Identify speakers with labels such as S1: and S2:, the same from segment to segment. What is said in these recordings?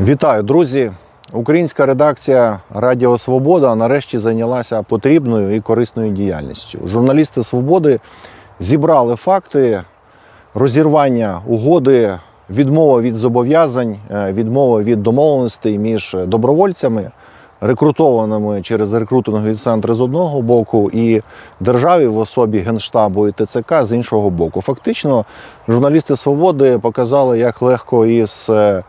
S1: Вітаю, друзі! Українська редакція Радіо Свобода нарешті зайнялася потрібною і корисною діяльністю. Журналісти Свободи зібрали факти розірвання угоди, відмова від зобов'язань, е, відмова від домовленостей між добровольцями, рекрутованими через рекрутингові центри з одного боку, і державі в особі Генштабу і ТЦК з іншого боку. Фактично, журналісти Свободи показали, як легко із е,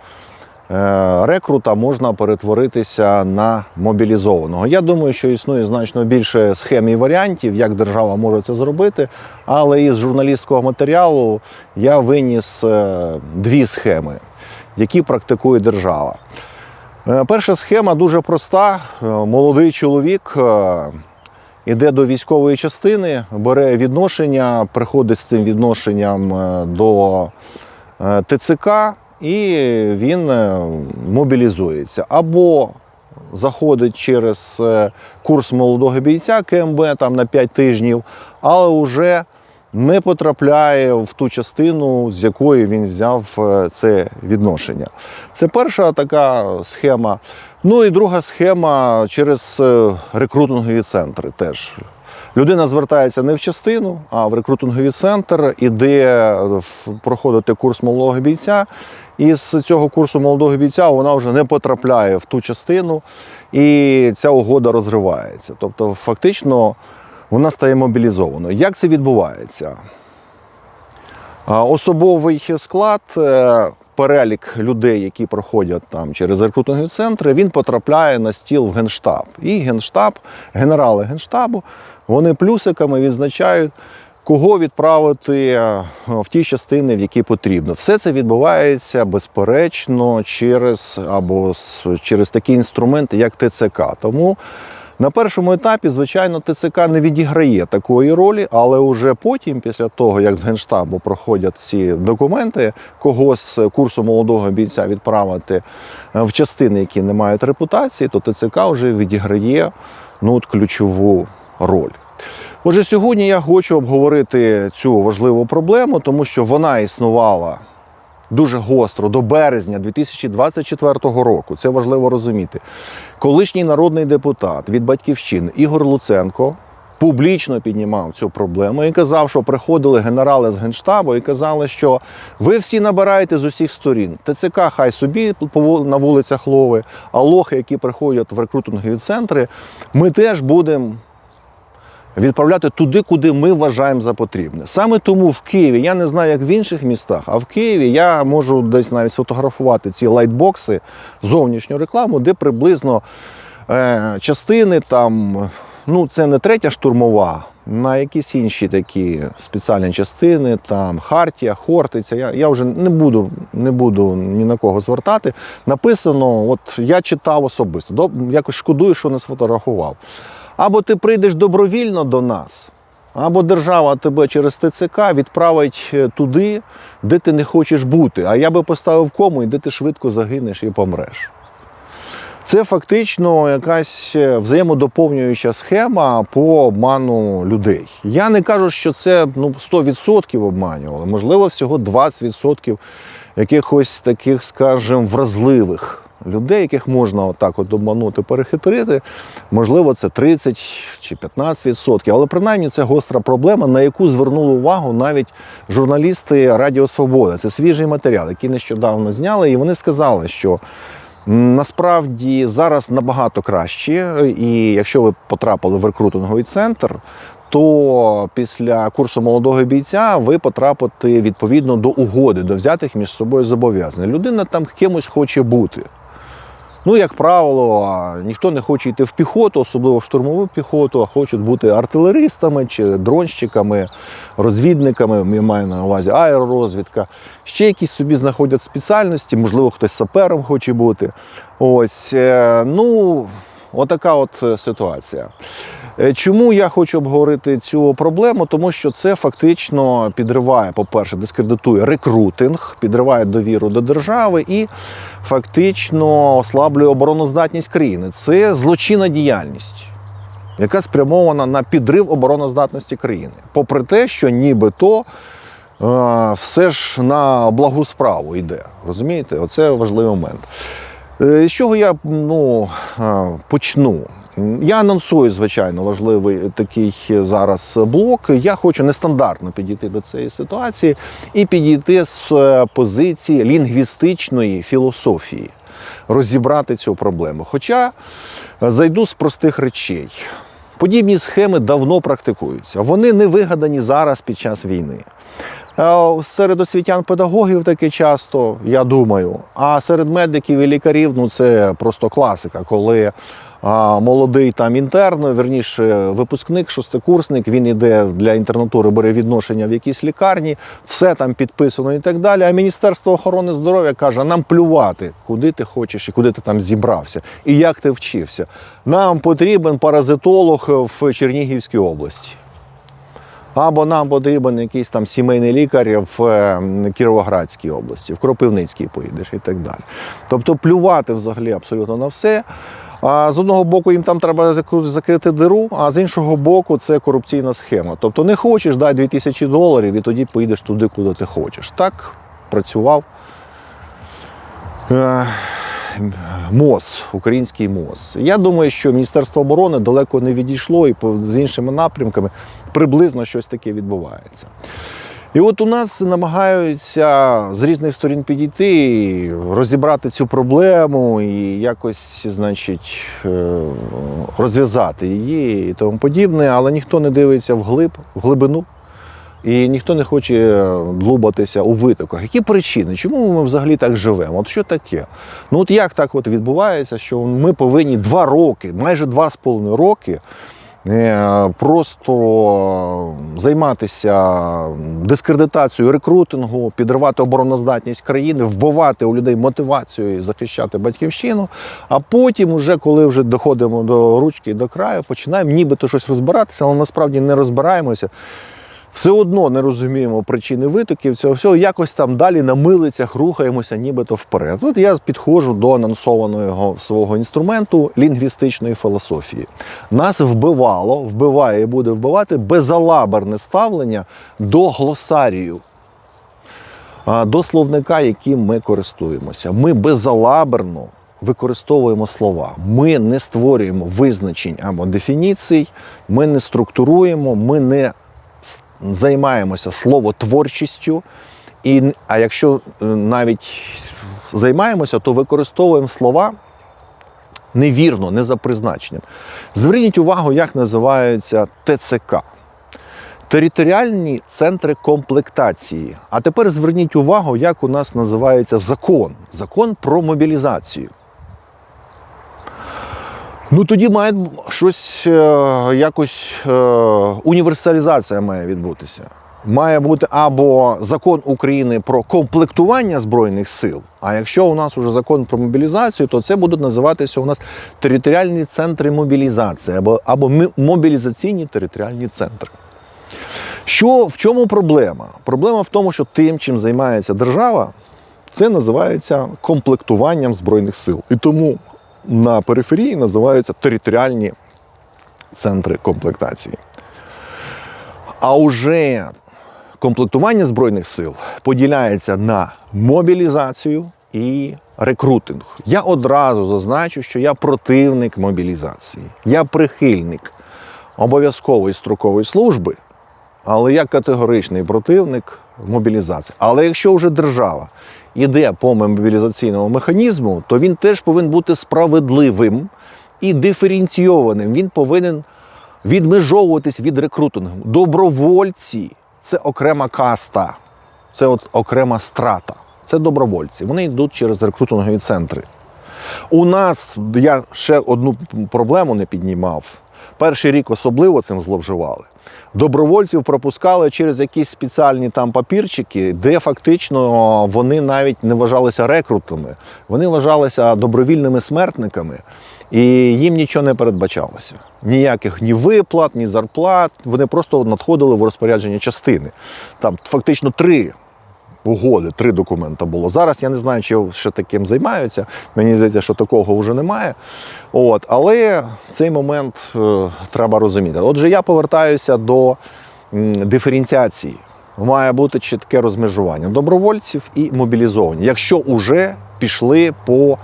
S1: рекрута можна перетворитися на мобілізованого. Я думаю, що існує значно більше схем і варіантів, як держава може це зробити. Але із журналістського матеріалу я виніс е, дві схеми, які практикує держава. Е, Перша схема дуже проста. Е, Молодий чоловік е, іде до військової частини, бере відношення, приходить з цим відношенням е, до е, ТЦК і він е, мобілізується. Або заходить через е, курс молодого бійця КМБ там на 5 тижнів, але вже не потрапляє в ту частину, з якої він взяв е, це відношення. Це перша така схема. Ну і друга схема через рекрутингові центри теж. Людина звертається не в частину, а в рекрутинговий центр, іде проходити курс молодого бійця. І з цього курсу молодого бійця вона вже не потрапляє в ту частину, і ця угода розривається. Тобто, фактично, вона стає мобілізованою. Як це відбувається? Особовий склад, е, перелік людей, які проходять там через рекрутингові центри, він потрапляє на стіл в Генштаб. І Генштаб, генерали Генштабу, вони плюсиками відзначають, кого відправити е, в ті частини, в які потрібно. Все це відбувається безперечно через або через такі інструменти, як ТЦК. Тому на першому етапі, звичайно, ТЦК не відіграє такої ролі, але вже потім, після того, як з Генштабу проходять ці документи, кого з курсу молодого бійця відправити е, в частини, які не мають репутації, то ТЦК вже відіграє ну, от, ключову роль. Отже, сьогодні я хочу обговорити цю важливу проблему, тому що вона існувала дуже гостро до березня 2024 року. Це важливо розуміти. Колишній народний депутат від батьківщини Ігор Луценко публічно піднімав цю проблему і казав, що приходили генерали з генштабу і казали, що ви всі набираєте з усіх сторін. ТЦК хай собі на вулицях лови, а лохи, які приходять в рекрутингові центри, ми теж будемо відправляти туди, куди ми вважаємо за потрібне. Саме тому в Києві, я не знаю, як в інших містах, а в Києві я можу десь навіть сфотографувати ці лайтбокси, зовнішню рекламу, де приблизно е, частини там, ну це не третя штурмова. На якісь інші такі спеціальні частини, там Хартія, Хортиця. Я, я вже не буду, не буду ні на кого звертати. Написано, от я читав особисто. Якось шкодую, що не сфотографував. Або ти прийдеш добровільно до нас, або держава тебе через ТЦК відправить е, туди, де ти не хочеш бути. А я би поставив кому, і де ти швидко загинеш і помреш. Це фактично якась е, взаємодоповнююча схема по обману людей. Я не кажу, що це ну, 100% обманювали, можливо, всього 20% якихось таких, скажімо, вразливих людей, яких можна отак от обманути, перехитрити. Можливо, це 30 чи 15%. Але принаймні це гостра проблема, на яку звернули увагу навіть журналісти Радіо Свобода. Це свіжий матеріал, який нещодавно зняли, і вони сказали, що. Насправді зараз набагато краще, і якщо ви потрапили в рекрутинговий центр, то після курсу молодого бійця ви потрапите відповідно до угоди, до взятих між собою зобов'язань. Людина там кимось хоче бути. Ну, як правило, ніхто не хоче йти в піхоту, особливо в штурмову піхоту, а хочуть бути артилеристами чи дронщиками, розвідниками, я маю на увазі аеророзвідка. Ще якісь собі знаходять спеціальності, можливо, хтось сапером хоче бути. Ось, е, ну, отака от е, ситуація. Е, Чому я хочу обговорити цю проблему? Тому що це фактично підриває, по-перше, дискредитує рекрутинг, підриває довіру до держави і фактично ослаблює обороноздатність країни. Це злочинна діяльність, яка спрямована на підрив обороноздатності країни. Попри те, що нібито е, все ж на благу справу йде. Розумієте? Оце важливий момент. Е, З чого я ну, почну? Я анонсую, звичайно, важливий такий зараз блок. Я хочу нестандартно підійти до цієї ситуації і підійти з е, позиції лінгвістичної філософії, розібрати цю проблему. Хоча е, зайду з простих речей. Подібні схеми давно практикуються. Вони не вигадані зараз під час війни. Е, Серед освітян педагогів таке часто, я думаю. А серед медиків і лікарів ну це просто класика, коли молодий там інтерн, верніше випускник, шостикурсник, він іде для інтернатури, бере відношення в якійсь лікарні, все там підписано і так далі. А Міністерство охорони здоров'я каже: нам плювати, куди ти хочеш і куди ти там зібрався, і як ти вчився. Нам потрібен паразитолог в Чернігівській області. Або нам потрібен якийсь там сімейний лікар в е, Кіровоградській області, в Кропивницькій поїдеш і так далі. Тобто плювати взагалі абсолютно на все. А з одного боку їм там треба закрити диру, а з іншого боку це корупційна схема. Тобто не хочеш, дай 2000 доларів і тоді поїдеш туди, куди ти хочеш. Так працював е, МОЗ, український МОЗ. Я думаю, що Міністерство оборони далеко не відійшло і з іншими напрямками приблизно щось таке відбувається. І от у нас намагаються з різних сторін підійти, розібрати цю проблему і якось, значить, е, розв'язати її і тому подібне, але ніхто не дивиться вглиб, в глибину. І ніхто не хоче длубатися у витоках. Які причини? Чому ми взагалі так живемо? От що таке? Ну от як так от відбувається, що ми повинні два роки, майже два з половиною роки, просто займатися дискредитацією рекрутингу, підривати обороноздатність країни, вбивати у людей мотивацію і захищати батьківщину. А потім, уже коли вже доходимо до ручки і до краю, починаємо нібито щось розбиратися, але насправді не розбираємося все одно не розуміємо причини витоків цього всього, якось там далі на милицях рухаємося нібито вперед. Тут я підходжу до анонсованого свого інструменту лінгвістичної філософії. Нас вбивало, вбиває і буде вбивати безалаберне ставлення до глосарію. До словника, яким ми користуємося. Ми безалаберно використовуємо слова. Ми не створюємо визначень або дефініцій, ми не структуруємо, ми не займаємося словотворчістю. І, а якщо е, навіть займаємося, то використовуємо слова невірно, не за призначенням. Зверніть увагу, як називаються ТЦК. Територіальні центри комплектації. А тепер зверніть увагу, як у нас називається закон. Закон про мобілізацію. Ну тоді має щось е, якось е, універсалізація має відбутися. Має бути або закон України про комплектування збройних сил. А якщо у нас вже закон про мобілізацію, то це будуть називатися у нас територіальні центри мобілізації або, або мобілізаційні територіальні центри. Що в чому проблема? Проблема в тому, що тим, чим займається держава, це називається комплектуванням збройних сил. І тому на периферії називаються територіальні центри комплектації. А уже комплектування збройних сил поділяється на мобілізацію і рекрутинг. Я одразу зазначу, що я противник мобілізації. Я прихильник обов'язкової строкової служби, але я категоричний противник мобілізації. Але якщо вже держава йде по мобілізаційному механізму, то він теж повинен бути справедливим і диференційованим. Він повинен відмежовуватись від рекрутингу. Добровольці це окрема каста, це от окрема страта. Це добровольці. Вони йдуть через рекрутингові центри. У нас я ще одну проблему не піднімав. Перший рік особливо цим зловживали. Добровольців пропускали через якісь спеціальні там папірчики, де фактично вони навіть не вважалися рекрутами, вони вважалися добровільними смертниками, і їм нічого не передбачалося. Ніяких ні виплат, ні зарплат. Вони просто надходили в розпорядження частини. Там фактично три угоди, три документи було. Зараз я не знаю, чи ще таким займаються. Мені здається, що такого вже немає. От, але цей момент е, треба розуміти. Отже, я повертаюся до м, диференціації. Має бути чітке розмежування добровольців і мобілізовані, якщо вже пішли по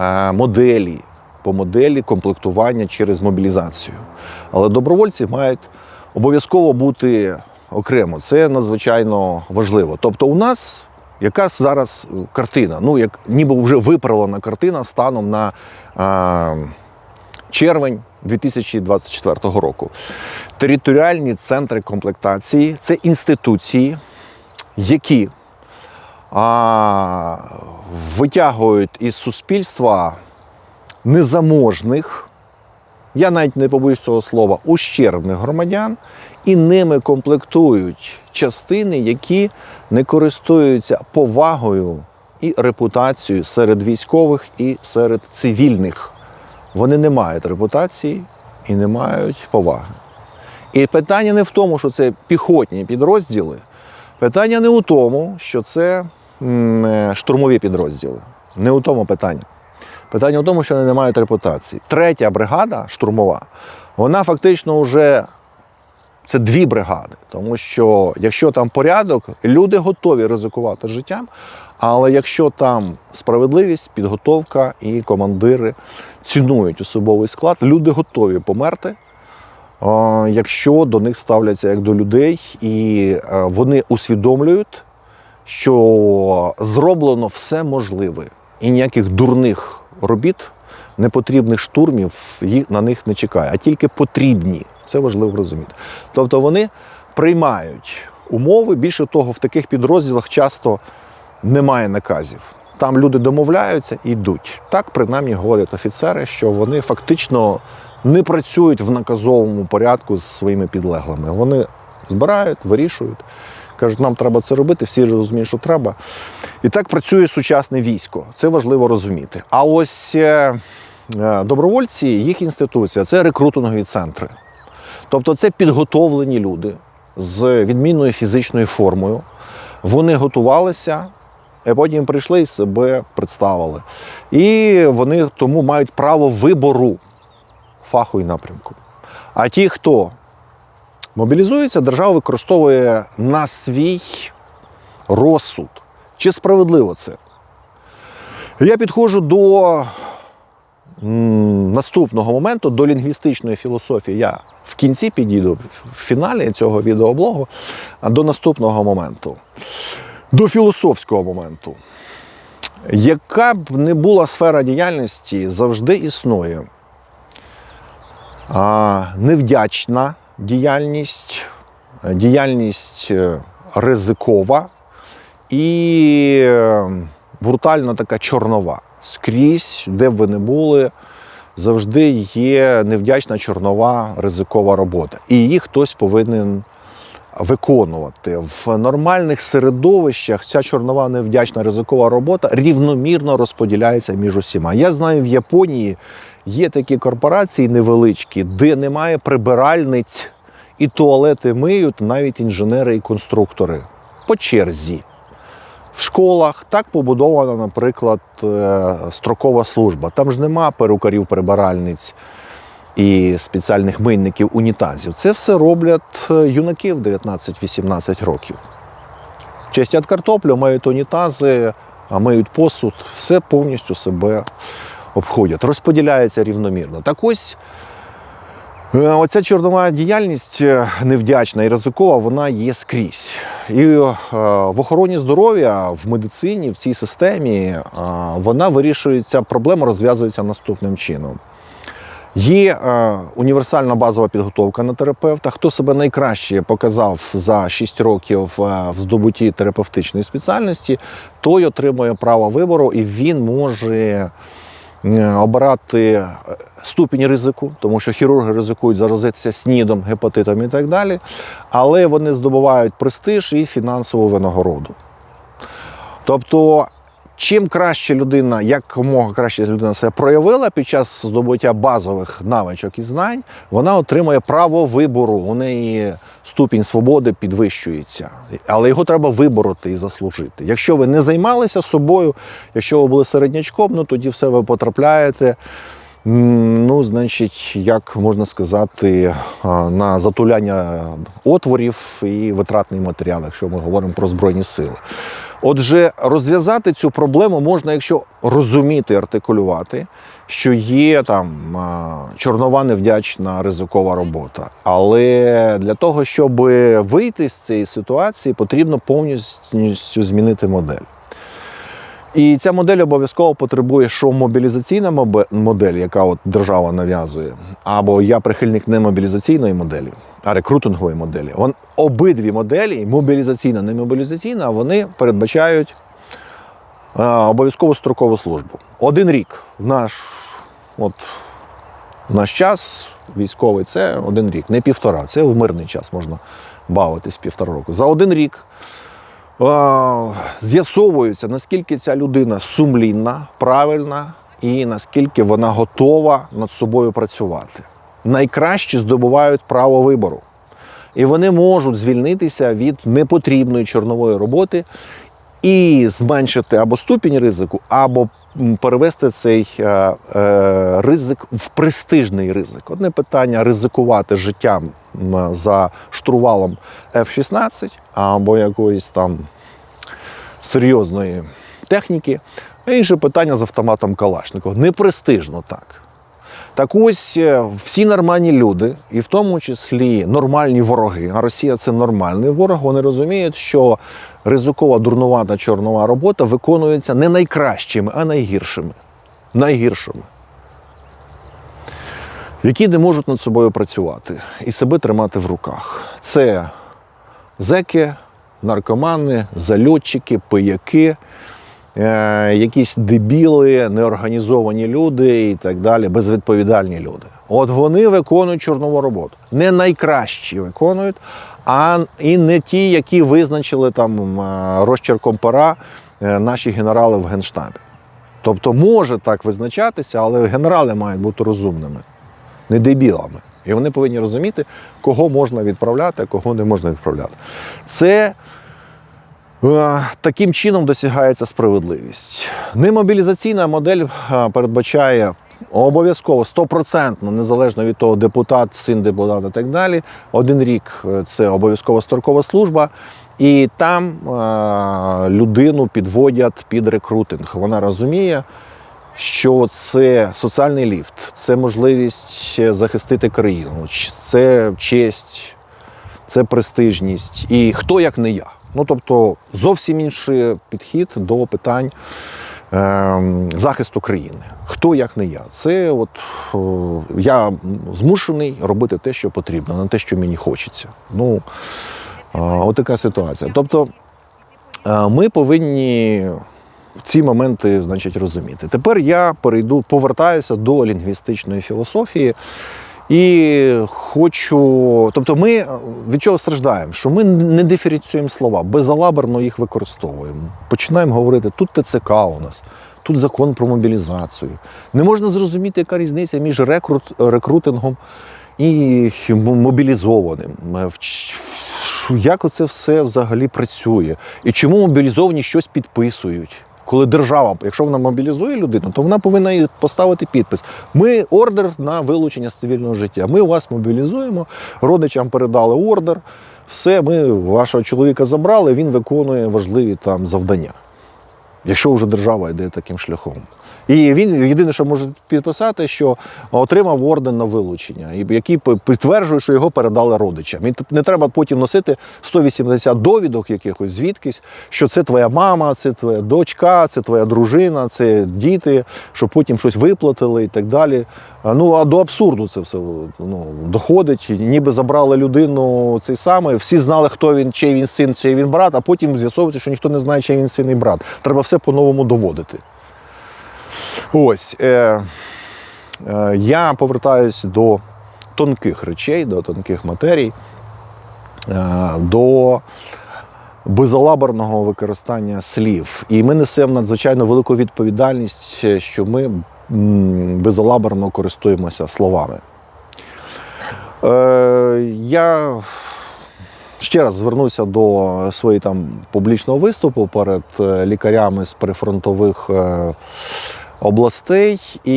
S1: е, моделі, по моделі комплектування через мобілізацію. Але добровольці мають обов'язково бути окремо. Це надзвичайно важливо. Тобто, у нас яка зараз е, картина? Ну, як ніби вже виправлена картина станом на е, червень 2024 року. Територіальні центри комплектації це інституції, які а, витягують із суспільства незаможних, я навіть не побоюсь цього слова, ущербних громадян, і ними комплектують частини, які не користуються повагою і репутацією серед військових і серед цивільних. Вони не мають репутації і не мають поваги. І питання не в тому, що це піхотні підрозділи. Питання не у тому, що це е, штурмові підрозділи. Не у тому питання. Питання у тому, що вони не мають репутації. Третя бригада штурмова, вона фактично вже це дві бригади. Тому що якщо там порядок, люди готові ризикувати життям. Але якщо там справедливість, підготовка і командири цінують особовий склад, люди готові померти, якщо до них ставляться як до людей, і е, вони усвідомлюють, що зроблено все можливе, і ніяких дурних робіт, непотрібних штурмів на них не чекає, а тільки потрібні. Це важливо розуміти. Тобто вони приймають умови. Більше того, в таких підрозділах часто немає наказів. Там люди домовляються і йдуть. Так принаймні говорять офіцери, що вони фактично не працюють в наказовому порядку з своїми підлеглими. Вони збирають, вирішують, кажуть, нам треба це робити, всі розуміють, що треба. І так працює сучасне військо. Це важливо розуміти. А ось е, е, добровольці, їх інституція це рекрутингові центри. Тобто це підготовлені люди з відмінною фізичною формою. Вони готувалися, а потім прийшли і себе представили. І вони тому мають право вибору фаху і напрямку. А ті, хто мобілізується, держава використовує на свій розсуд. Чи справедливо це? Я підходжу до наступного моменту, до лінгвістичної філософії. Я в кінці підійду в фіналі цього відеоблогу, а до наступного моменту. До філософського моменту. Яка б не була сфера діяльності, завжди існує а, невдячна діяльність, е, діяльність е, ризикова і е, брутально така чорнова. Скрізь, де б ви не були, завжди є невдячна чорнова ризикова робота. І її хтось повинен виконувати. В нормальних середовищах ця чорнова невдячна ризикова робота рівномірно розподіляється між усіма. Я знаю, в Японії є такі корпорації невеличкі, де немає прибиральниць і туалети миють навіть інженери і конструктори по черзі. В школах так побудована, наприклад, е, строкова служба. Там ж нема перукарів, прибиральниць і спеціальних мийників унітазів. Це все роблять е, юнаки в 19-18 років. Чистять картоплю, мають унітази, миють посуд, все повністю себе обходять. Розподіляється рівномірно. Так ось е, оця чорнова діяльність е, невдячна і ризикова, вона є скрізь. І е, в охороні здоров'я, в медицині, в цій системі вона вирішується, проблема розв'язується наступним чином. Є універсальна базова підготовка на терапевта. Хто себе найкраще показав за 6 років в здобутті терапевтичної спеціальності, той отримує право вибору і він може обирати е, ступінь ризику, тому що хірурги ризикують заразитися снідом, гепатитом і так далі. Але вони здобувають престиж і фінансову винагороду. Тобто, чим краще людина, якомога краще людина себе проявила під час здобуття базових навичок і знань, вона отримує право вибору. У неї ступінь свободи підвищується. Але його треба вибороти і заслужити. Якщо ви не займалися собою, якщо ви були середнячком, ну тоді все ви потрапляєте. Ну, значить, як можна сказати, на затуляння отворів і витратний матеріал, якщо ми говоримо про збройні сили. Отже, розв'язати цю проблему можна, якщо розуміти, артикулювати, що є там чорнова невдячна ризикова робота. Але для того, щоб вийти з цієї ситуації, потрібно повністю змінити модель. І ця модель обов'язково потребує, що мобілізаційна модель, яка от держава нав'язує, або я прихильник не мобілізаційної моделі, а рекрутингової моделі. Вон, обидві моделі, мобілізаційна, не мобілізаційна, вони передбачають е, обов'язкову строкову службу. Один рік в наш, от, в наш час військовий це один рік, не півтора. Це в мирний час можна бавитись півтора року. За один рік з'ясовується, наскільки ця людина сумлінна, правильна і наскільки вона готова над собою працювати. Найкращі здобувають право вибору. І вони можуть звільнитися від непотрібної чорнової роботи і зменшити або ступінь ризику, або перевести цей е, е, ризик в престижний ризик. Одне питання ризикувати життям за штурвалом F-16 або якоїсь там серйозної техніки, інше питання з автоматом Калашникова. Непрестижно так. Так ось е, всі нормальні люди, і в тому числі нормальні вороги, а Росія це нормальний ворог, вони розуміють, що ризикова дурнувата чорнова робота виконується не найкращими, а найгіршими. Найгіршими. Які не можуть над собою працювати і себе тримати в руках. Це зеки, наркомани, зальотчики, пияки, якісь дебіли, неорганізовані люди і так далі, безвідповідальні люди. От вони виконують чорнову роботу. Не найкращі виконують, а і не ті, які визначили там е, розчерком пера е, наші генерали в Генштабі. Тобто може так визначатися, але генерали мають бути розумними, не дебілами. І вони повинні розуміти, кого можна відправляти, а кого не можна відправляти. Це Е, Таким чином досягається справедливість. Немобілізаційна модель е, передбачає обов'язково стопроцентно, незалежно від того, депутат, син депутата і так далі. Один рік е, це обов'язкова строкова служба, і там е, людину підводять під рекрутинг. Вона розуміє, що це соціальний ліфт, це можливість захистити країну, це честь, це престижність. І хто як не я. Ну тобто зовсім інший підхід до питань ем, захисту країни. Хто як не я? Це от о, я змушений робити те, що потрібно, не те, що мені хочеться. Ну, а, от така ситуація. Тобто е, ми повинні ці моменти значить, розуміти. Тепер я перейду, повертаюся до лінгвістичної філософії. І хочу, тобто, ми від чого страждаємо? Що ми не диференціюємо слова, безалаберно їх використовуємо. Починаємо говорити, тут ТЦК у нас, тут закон про мобілізацію. Не можна зрозуміти, яка різниця між рекрут, рекрутингом і мобілізованим. В Як оце все взагалі працює? І чому мобілізовані щось підписують? Коли держава, якщо вона мобілізує людину, то вона повинна поставити підпис. Ми ордер на вилучення з цивільного життя. Ми вас мобілізуємо, родичам передали ордер. Все, ми вашого чоловіка забрали, він виконує важливі там завдання. Якщо вже держава йде таким шляхом. І він єдине, що може підписати, що отримав орден на вилучення, який підтверджує, що його передали родичам. Т- не треба потім носити 180 довідок якихось звідкись, що це твоя мама, це твоя дочка, це твоя дружина, це діти, що потім щось виплатили і так далі. Ну а до абсурду це все ну, доходить. Ніби забрали людину цей самий, всі знали, хто він, чий він син, чий він брат, а потім з'ясовується, що ніхто не знає, чий він син і брат. Треба все по-новому доводити. Ось. Е, е, я повертаюсь до тонких речей, до тонких матерій, е, до безалаберного використання слів. І ми несемо надзвичайно велику відповідальність, е, що ми безалаберно користуємося словами. Е, я ще раз звернуся до своєї там публічного виступу перед е, лікарями з прифронтових е, областей, і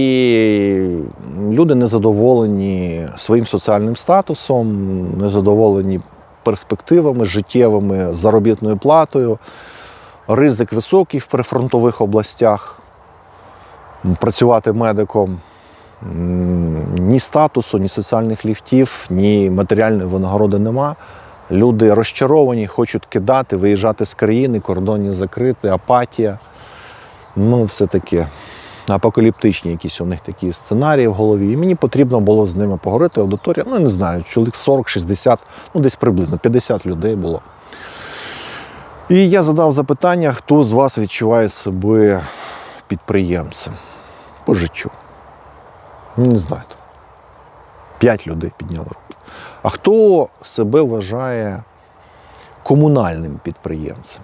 S1: люди незадоволені своїм соціальним статусом, незадоволені перспективами життєвими, заробітною платою. ризик високий в прифронтових областях. Працювати медиком ні статусу, ні соціальних ліфтів, ні матеріальної винагороди нема. Люди розчаровані, хочуть кидати, виїжджати з країни, кордони закриті, апатія. Ну, все таке апокаліптичні якісь у них такі сценарії в голові. І мені потрібно було з ними поговорити. Аудиторія, ну я не знаю, чоловік 40-60, ну десь приблизно 50 людей було. І я задав запитання, хто з вас відчуває себе підприємцем по життю. Ну, Не знаю. П'ять людей підняли руки. А хто себе вважає комунальним підприємцем?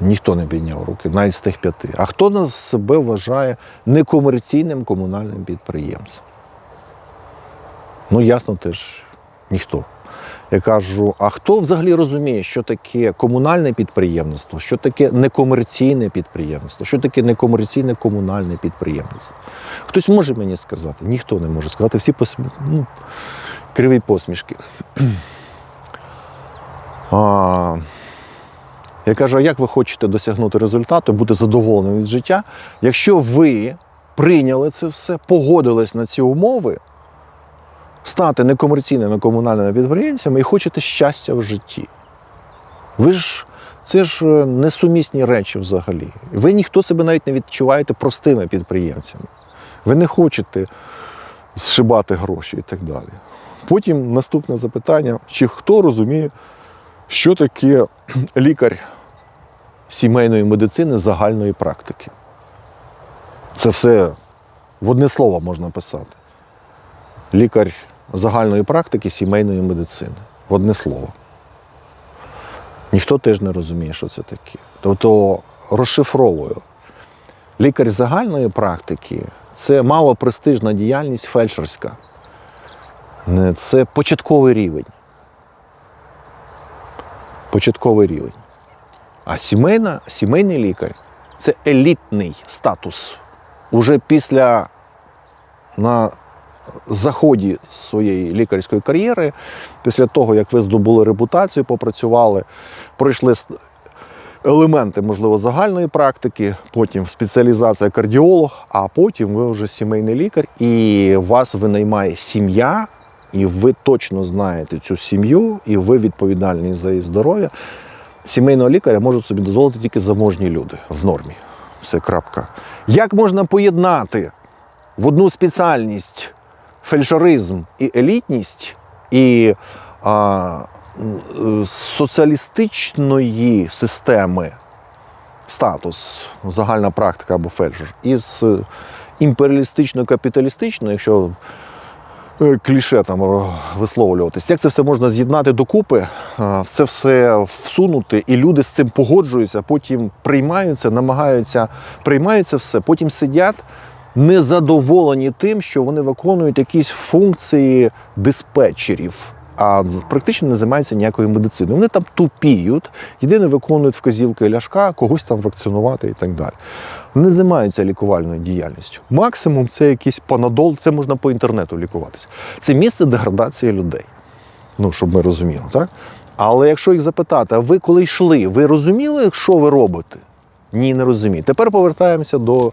S1: Ніхто не підняв руки, навіть з тих п'яти. А хто нас себе вважає некомерційним комунальним підприємцем? Ну, ясно, теж ніхто. Я кажу: а хто взагалі розуміє, що таке комунальне підприємництво, що таке некомерційне підприємництво, що таке некомерційне комунальне підприємництво? Хтось може мені сказати? Ніхто не може сказати. Всі посмі... ну, криві посмішки. А, я кажу, а як ви хочете досягнути результату, бути задоволеним від життя, якщо ви прийняли це все, погодились на ці умови, стати некомерційними комунальними підприємцями і хочете щастя в житті? Ви ж це ж е, несумісні речі взагалі. Ви ніхто себе навіть не відчуваєте простими підприємцями. Ви не хочете зшибати гроші і так далі. Потім наступне запитання: чи хто розуміє, що таке лікар сімейної медицини загальної практики? Це все в одне слово можна писати. Лікар загальної практики сімейної медицини. В одне слово. Ніхто теж не розуміє, що це таке. Тобто розшифровую. Лікар загальної практики це малопрестижна діяльність фельдшерська. Це початковий рівень. Початковий рівень. А сімейна, сімейний лікар це елітний статус. Уже після на заході своєї лікарської кар'єри, після того, як ви здобули репутацію, попрацювали, пройшли елементи, можливо, загальної практики, потім спеціалізація кардіолог, а потім ви вже сімейний лікар, і вас винаймає сім'я, і ви точно знаєте цю сім'ю, і ви відповідальні за її здоров'я. Сімейного лікаря можуть собі дозволити тільки заможні люди в нормі. Все крапка. Як можна поєднати в одну спеціальність фельдшеризм і елітність, і а, соціалістичної системи статус, загальна практика або фельдшер, із імперіалістично-капіталістичною, якщо кліше там ро- висловлюватись, як це все можна з'єднати докупи, це все всунути, і люди з цим погоджуються, потім приймаються, намагаються, приймаються все, потім сидять незадоволені тим, що вони виконують якісь функції диспетчерів. А практично не займаються ніякою медициною. Вони там тупіють, єдине виконують вказівки ляшка, когось там вакцинувати і так далі. Не займаються лікувальною діяльністю. Максимум це якийсь панадол, це можна по інтернету лікуватися. Це місце деградації людей. Ну, щоб ми розуміли, так? Але якщо їх запитати, а ви коли йшли, ви розуміли, що ви робите? Ні, не розумію. Тепер повертаємося до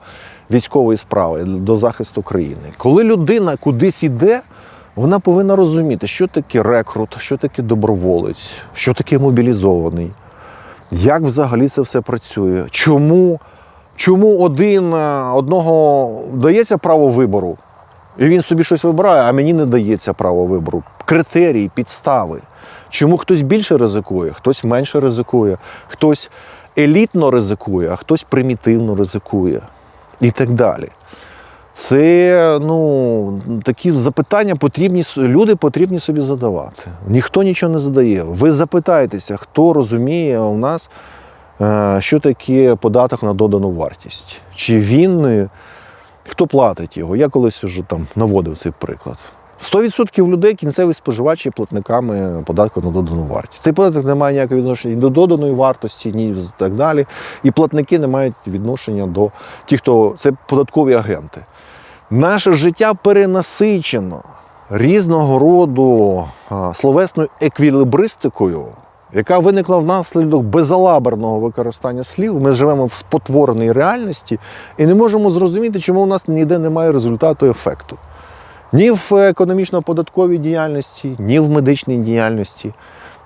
S1: військової справи, до захисту країни. Коли людина кудись іде, вона повинна розуміти, що таке рекрут, що таке доброволець, що таке мобілізований, як взагалі це все працює, чому, чому один, е, одного дається право вибору, і він собі щось вибирає, а мені не дається право вибору. Критерії, підстави. Чому хтось більше ризикує, хтось менше ризикує, хтось елітно ризикує, а хтось примітивно ризикує і так далі. Це ну, такі запитання потрібні, люди потрібні собі задавати. Ніхто нічого не задає. Ви запитаєтеся, хто розуміє у нас, е, що таке податок на додану вартість. Чи він, е, хто платить його? Я колись вже там наводив цей приклад. 100% людей кінцеві споживачі платниками податку на додану вартість. Цей податок не має ніякого відношення ні до доданої вартості, ні так далі. І платники не мають відношення до тих, хто це податкові агенти. Наше життя перенасичено різного роду словесною еквілібристикою, яка виникла внаслідок безалаберного використання слів. Ми живемо в спотвореній реальності і не можемо зрозуміти, чому у нас ніде немає результату ефекту. Ні в економічно-податковій діяльності, ні в медичній діяльності,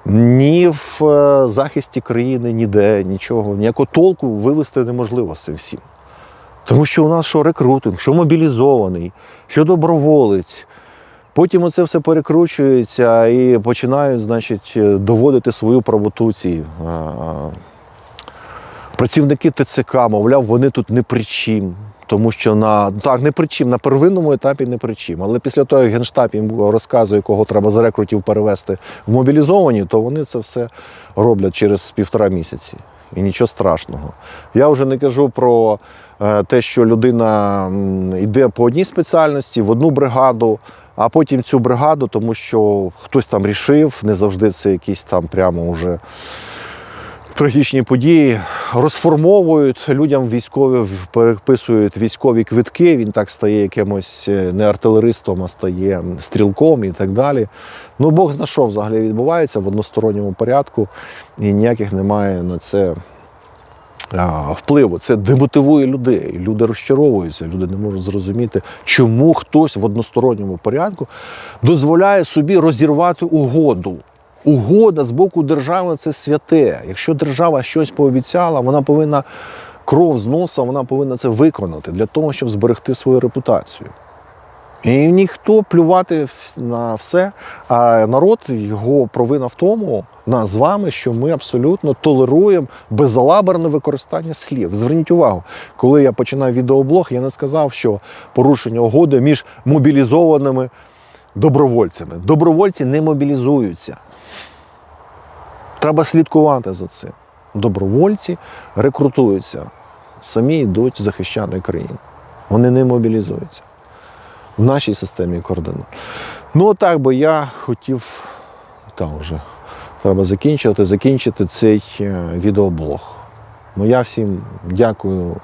S1: ні в е, захисті країни, ніде, нічого. Ніякого толку вивести неможливо з цим всім. Тому що у нас що рекрутинг, що мобілізований, що доброволець. Потім оце все перекручується і починають, значить, доводити свою правоту ці е, працівники ТЦК, мовляв, вони тут не при чим. Тому що на так, не при чим, на первинному етапі не при чим. Але після того, як Генштаб їм розказує, кого треба з рекрутів перевести в мобілізовані, то вони це все роблять через півтора місяці. І нічого страшного. Я вже не кажу про е, те, що людина йде по одній спеціальності в одну бригаду, а потім цю бригаду, тому що хтось там рішив, не завжди це якісь там прямо вже трагічні події, розформовують людям військові, переписують військові квитки. Він так стає якимось е, не артилеристом, а стає стрілком і так далі. Ну, Бог зна що взагалі відбувається в односторонньому порядку, і ніяких немає на це впливу. Це демотивує людей. Люди розчаровуються, люди не можуть зрозуміти, чому хтось в односторонньому порядку дозволяє собі розірвати угоду. Угода з боку держави це святе. Якщо держава щось пообіцяла, вона повинна кров з носа, вона повинна це виконати для того, щоб зберегти свою репутацію. І ніхто плювати на все, а народ його провина в тому, нас з вами, що ми абсолютно толеруємо безалаберне використання слів. Зверніть увагу, коли я починав відеоблог, я не сказав, що порушення угоди між мобілізованими добровольцями. Добровольці не мобілізуються. Треба слідкувати за цим. Добровольці рекрутуються, самі йдуть захищати країну. Вони не мобілізуються в нашій системі координат. Ну, так би я хотів, там вже треба закінчувати, закінчити цей е, відеоблог. Ну, я всім дякую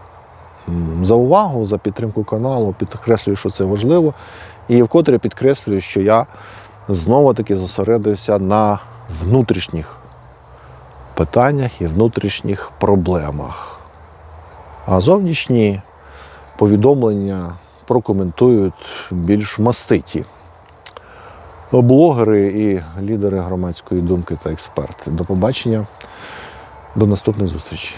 S1: за увагу, за підтримку каналу. Підкреслюю, що це важливо. І вкотре підкреслюю, що я знову-таки зосередився на внутрішніх питаннях і внутрішніх проблемах. А зовнішні повідомлення прокоментують більш маститі блогери і лідери громадської думки та експерти. До побачення, до наступних зустрічей.